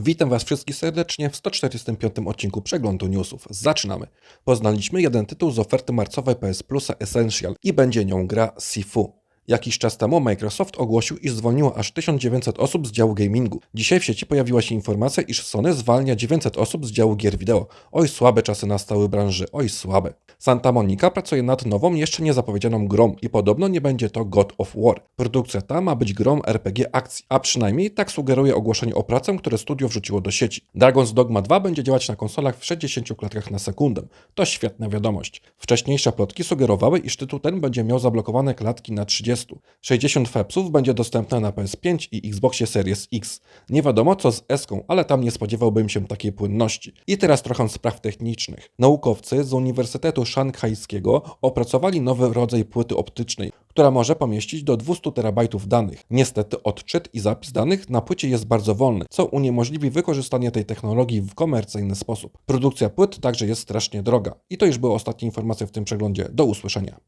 Witam Was wszystkich serdecznie w 145 odcinku Przeglądu Newsów. Zaczynamy. Poznaliśmy jeden tytuł z oferty marcowej PS Plusa Essential i będzie nią gra Sifu. Jakiś czas temu Microsoft ogłosił, iż zwolniło aż 1900 osób z działu gamingu. Dzisiaj w sieci pojawiła się informacja, iż Sony zwalnia 900 osób z działu gier wideo. Oj, słabe czasy nastały branży, oj, słabe. Santa Monica pracuje nad nową, jeszcze nie zapowiedzianą grą i podobno nie będzie to God of War. Produkcja ta ma być grą RPG akcji, a przynajmniej tak sugeruje ogłoszenie o pracę, które studio wrzuciło do sieci. Dragon's Dogma 2 będzie działać na konsolach w 60 klatkach na sekundę. To świetna wiadomość. Wcześniejsze plotki sugerowały, iż tytuł ten będzie miał zablokowane klatki na 30. 60 fepsów będzie dostępne na PS5 i Xboxie Series X. Nie wiadomo co z Eską, ale tam nie spodziewałbym się takiej płynności. I teraz trochę spraw technicznych. Naukowcy z Uniwersytetu Szanghajskiego opracowali nowy rodzaj płyty optycznej, która może pomieścić do 200 terabajtów danych. Niestety odczyt i zapis danych na płycie jest bardzo wolny, co uniemożliwi wykorzystanie tej technologii w komercyjny sposób. Produkcja płyt także jest strasznie droga. I to już były ostatnie informacje w tym przeglądzie. Do usłyszenia.